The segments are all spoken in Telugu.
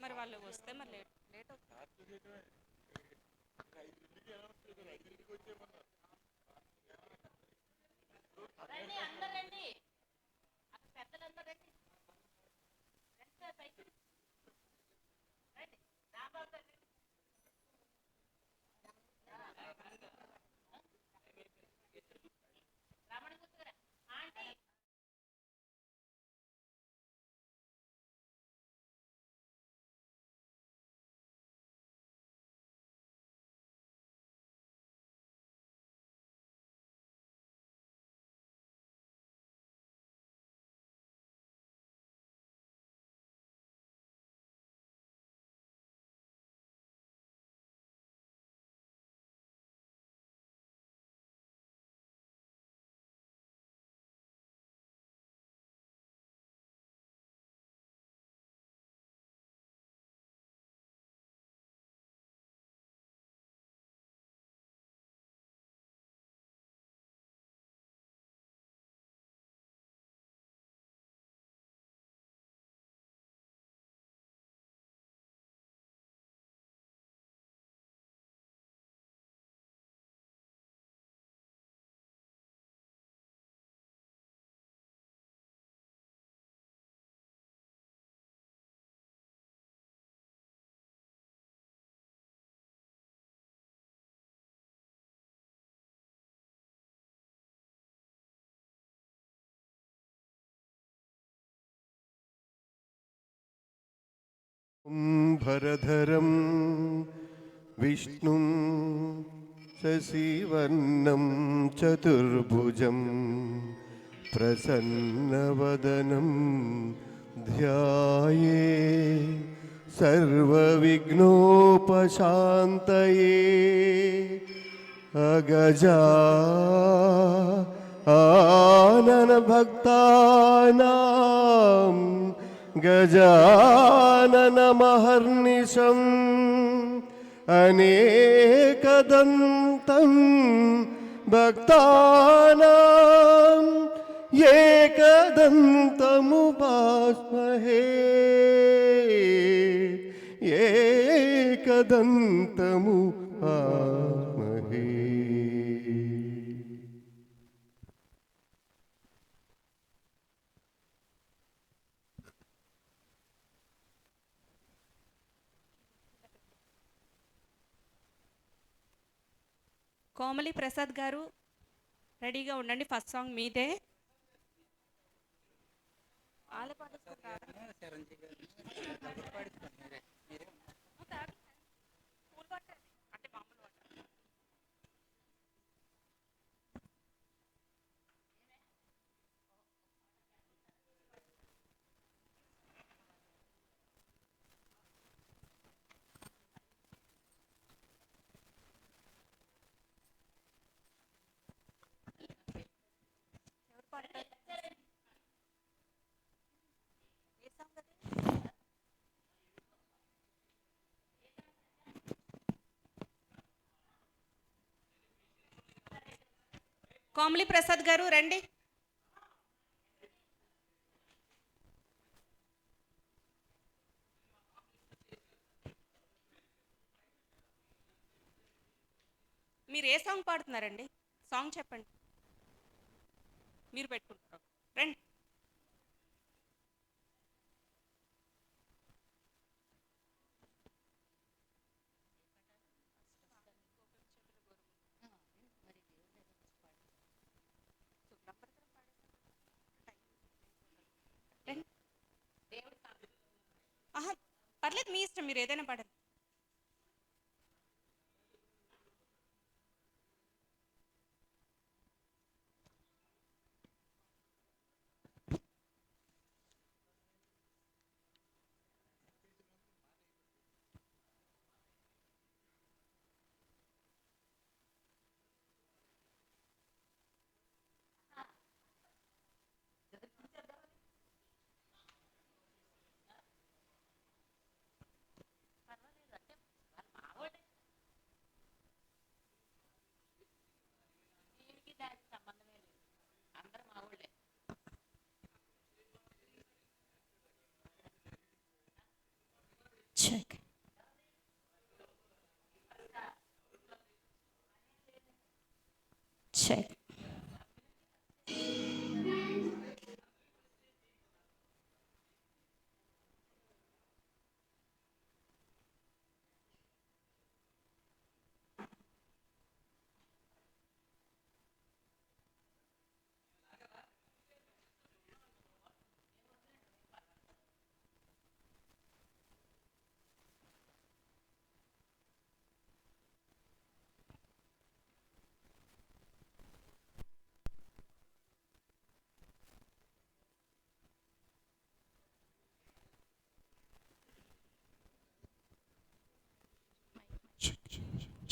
మరి వాళ్ళు వస్తే మరి లేట్ లేట్ అవుతుంది. రండి అందరు ഭരധരം വിഷ്ണു ശശിവർണം ചതുർഭുജം പ്രസന്നവദനം ध्याये सर्वविघ्नोपशान्तये अगजा आननभक्तानाम् गजाननमहर्निशम् अनेकदन्तं भक्तानाम् एकदन्तमुपास्महे एकदन्तमुपास्महे కోమలి ప్రసాద్ గారు రెడీగా ఉండండి ఫస్ట్ సాంగ్ మీదే. వాళ్ళే కోమలి ప్రసాద్ గారు రండి. మీరు ఏ సాంగ్ పాడుతున్నారండి? సాంగ్ చెప్పండి. మీరు పెట్టుకుంటారు రండి రండి. ఆహా పర్లేదు మీ ఇష్టం మీరు ఏదైనా పాడండి dzisiaj.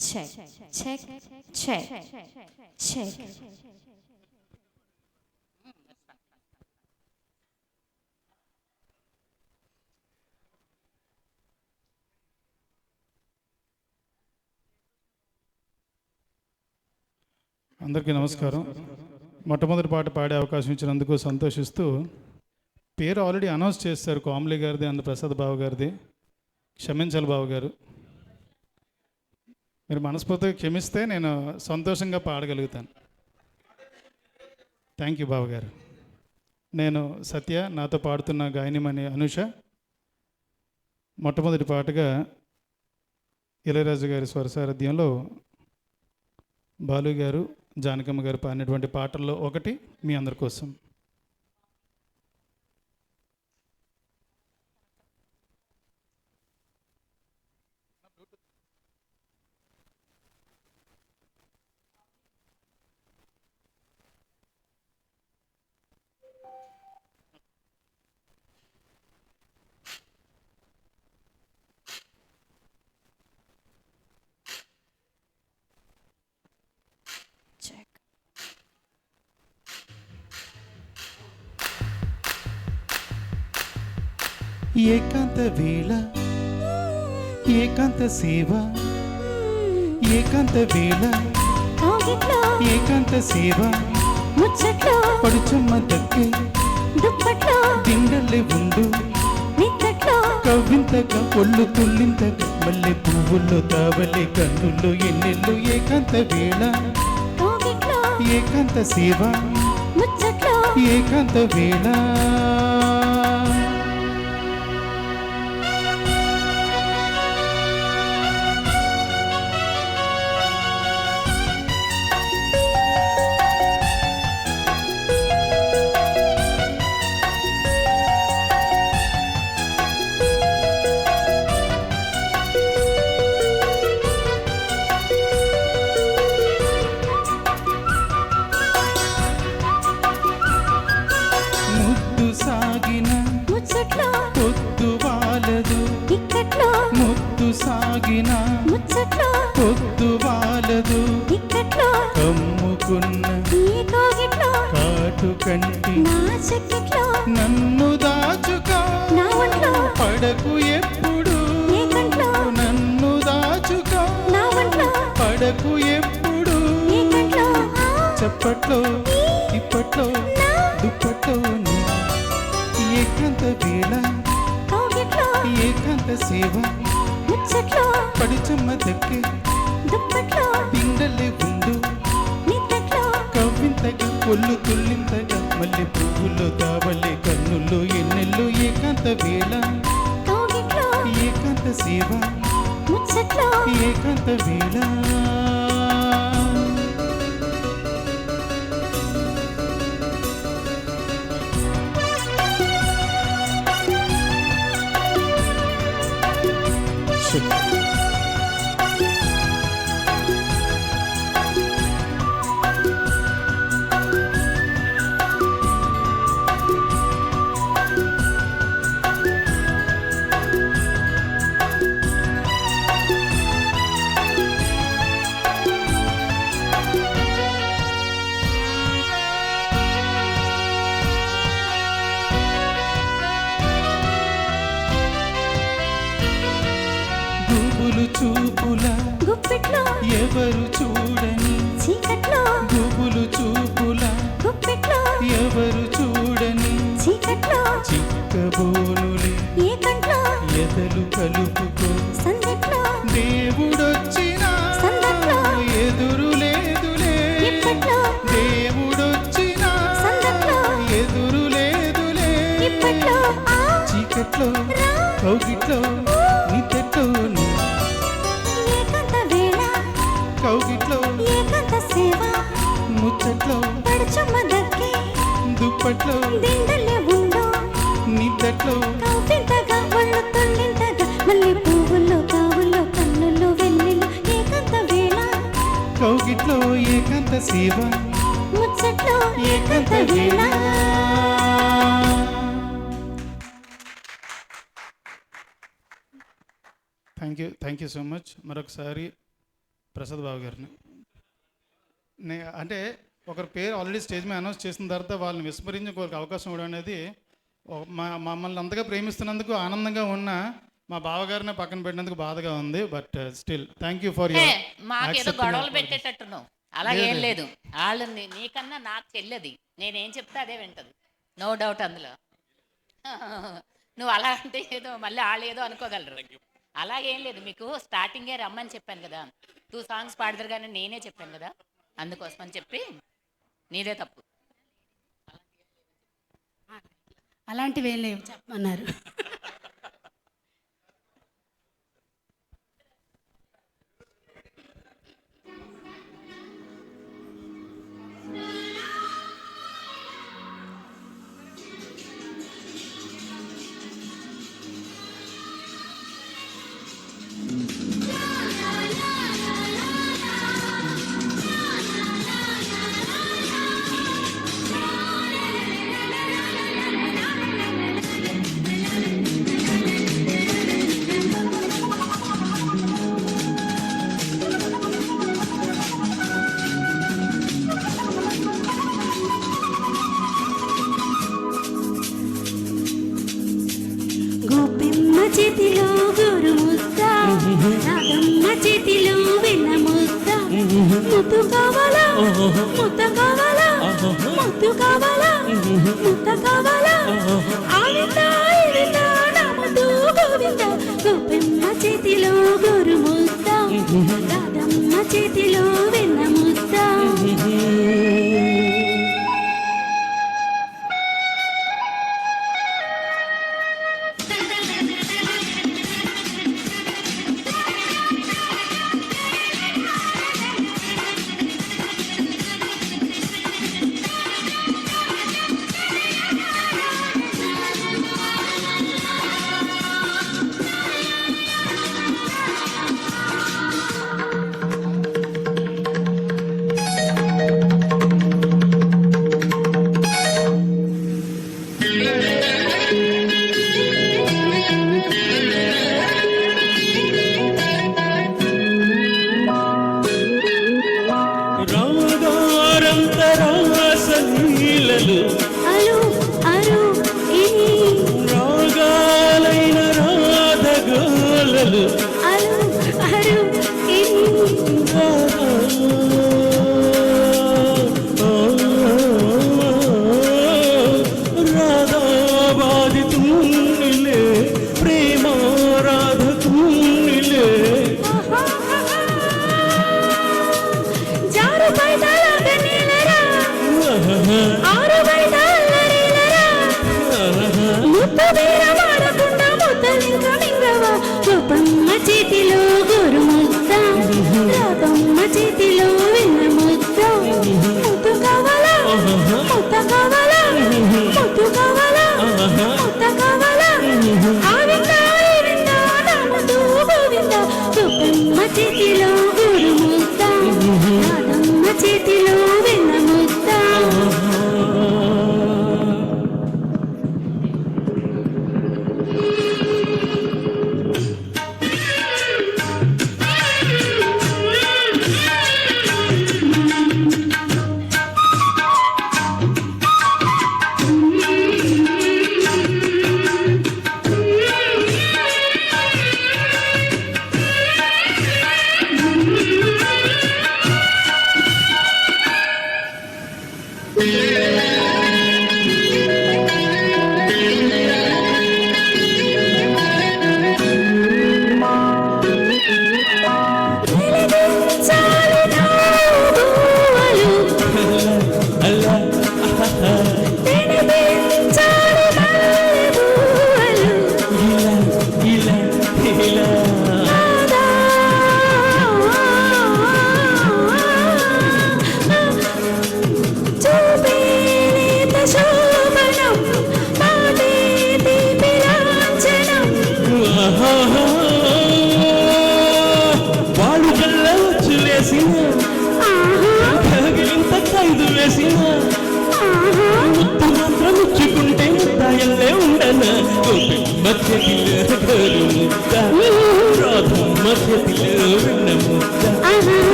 check, check, check, check, check. అందరికీ నమస్కారం. మొట్టమొదటి పాట పాడే అవకాశం ఇచ్చినందుకు సంతోషిస్తూ పేరు ఆల్రెడీ అనౌన్స్ చేస్తారు కోమలి గారిది అన్న ప్రసాద్ బాబు గారిది. క్షమించాలి బాబు గారు. మీరు మనస్ఫూర్తిగా క్షమిస్తే నేను సంతోషంగా పాడగలుగుతాను. థ్యాంక్ యూ బావగారు. గారు నేను సత్య నాతో పాడుతున్న గాయనిమని అనుష. మొట్టమొదటి పాటగా ఇళయరాజు గారి స్వరసారథ్యంలో బాలు గారు జానకమ్మ గారు పాడినటువంటి పాటల్లో ఒకటి మీ అందరి కోసం. ఏకాంత వేళ ఏకాంత సేవ ఏకాంత వేళ కాగిట్లో ఏకాంత సేవ ముచ్చట్లో పడుచమ్మ దక్కే దుప్పట్లో దిండల్లే ఉండు నిద్దట్లో కవ్వింతగా ఒళ్ళు తుల్లింతగా మల్లె పువ్వుల్లో తావలే కన్నుల్లో ఎన్నెళ్ళు ఏకాంత వేళ కాగిట్లో ఏకాంత సేవ ముచ్చట్లో ఏకాంత వేళ పొద్దు వాలదు ఇక్కట్లో కమ్ముకున్న కాటు కంటి నన్ను దాచుకో. పడకు ఎప్పుడు నన్ను దాచుకో. పడకు ఎప్పుడు చప్పట్లో ఇప్పట్లో దుప్పట్లో ఏకాంత వేళ ఏకాంత సేవ ముచ్చట్లో పడిచమ్మ దక్కే దుప్పట్లో పిండలే ఉండు కవ్వింతగా ఒళ్ళు తుల్లింతగా మల్లె పువ్వుల్లో దావలే కన్నుల్లో ఎన్నెల్లో ఏకాంత వేళ. ఏకాంత సేవ. ఏకాంత వేళ. పువ్వుల్లో కావుల్లో కన్నుల్లో వెన్నెలు ఏకంత వేళ. కౌగిట్లో ఏకాంత సేవ. ముచ్చట్లో ఏకంత వేళ. Thank you thank you so much మరొకసారి ప్రసాద్ బాబు గారిని. నే అంటే ఒకరి పేరు ఆల్రెడీ స్టేజ్ మీద అనౌన్స్ చేసిన తర్వాత వాళ్ళని విస్మరించి ఒకరికి అవకాశం ఇవ్వడం అనేది మా మమ్మల్ని అంతగా ప్రేమిస్తున్నందుకు ఆనందంగా ఉన్న మా బావగారిని పక్కన పెట్టినందుకు బాధగా ఉంది but still thank you for a, మాకేదో గొడవలు పెట్టేటట్టును అలాగేం లేదు వాళ్ళు నీకన్నా నాకు చెల్లెది. నేనేం చెప్తే అదే వింటది. నో డౌట్ అందులో. నువ్వు అలా అంటే ఏదో మళ్ళీ వాళ్ళు ఏదో అనుకోగలరు. అలాగేం లేదు. మీకు స్టార్టింగే రమ్మని చెప్పాను కదా. టూ సాంగ్స్ పాడతారు కానీ నేనే చెప్పాను కదా. అందుకోసం అని చెప్పి నీదే తప్పు. అలాంటివి ఏం లేవు. చెప్పమన్నారు. ముద్ద కావాలా ముద్దు కావాలా ముద్ద కావాలా ఆవిందా ఈవిందా నా ముద్దు గోవింద. గోపెమ్మ చేతిలో గోరు ముద్ద. రాధమ్మ చేతిలో వెన్న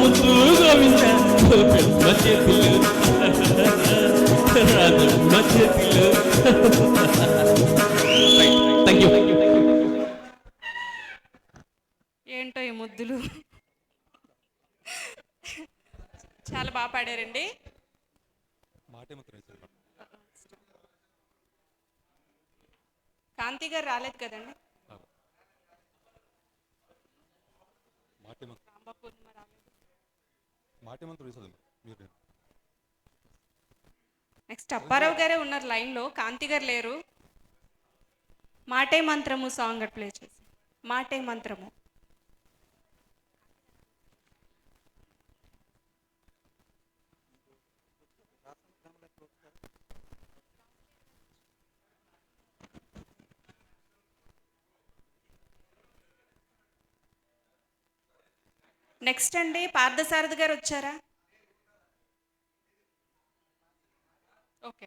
ముద్దు ఈ పెద్ద చేతులు రాజమ్మ చేతులు థ్యాంక్ యూ ఏంటో ఈ ముద్దులు? చాలా బాగా పాడారండి. కాంతి గారు రాలేదు కదండి? నెక్స్ట్ అప్పారావు గారే ఉన్నారు లైన్లో. కాంతి గారు లేరు. మాటే మంత్రము సాంగ్ ప్లే చేసి. మాటే మంత్రము. నెక్స్ట్ అండి పార్థసారథి గారు వచ్చారా? ఓకే